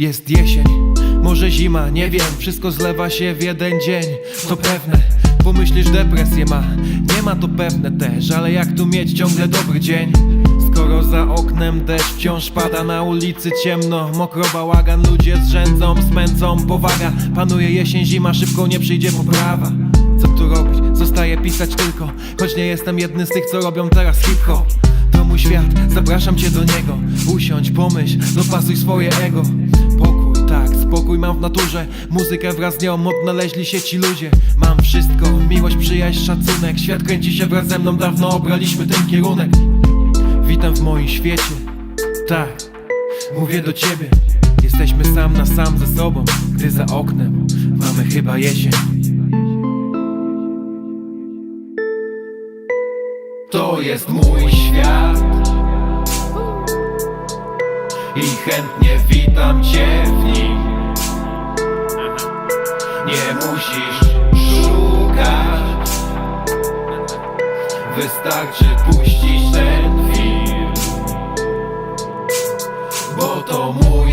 Jest jesień, może zima, nie wiem. Wszystko zlewa się w jeden dzień To pewne, pomyślisz depresję ma Nie ma to pewne też, ale jak tu mieć ciągle dobry dzień? Skoro za oknem deszcz wciąż pada Na ulicy ciemno, mokro bałagan Ludzie zrzędzą, smęcą, powaga Panuje jesień, zima, szybko nie przyjdzie poprawa. Co tu robić? Zostaje pisać tylko Choć nie jestem jednym z tych, co robią teraz hip-hop. To mój świat, zapraszam cię do niego Usiądź, pomyśl, dopasuj swoje ego. Pokój, tak, spokój mam w naturze. Muzykę wraz z nią odnaleźli się ci ludzie. Mam wszystko, miłość, przyjaźń, szacunek. Świat kręci się wraz ze mną, dawno obraliśmy ten kierunek. Witam w moim świecie, tak, mówię do ciebie. Jesteśmy sam na sam ze sobą Gdy za oknem mamy chyba jesień. To jest mój świat I chętnie witam cię w nim. Nie musisz szukać. Wystarczy puścić ten film Bo to mój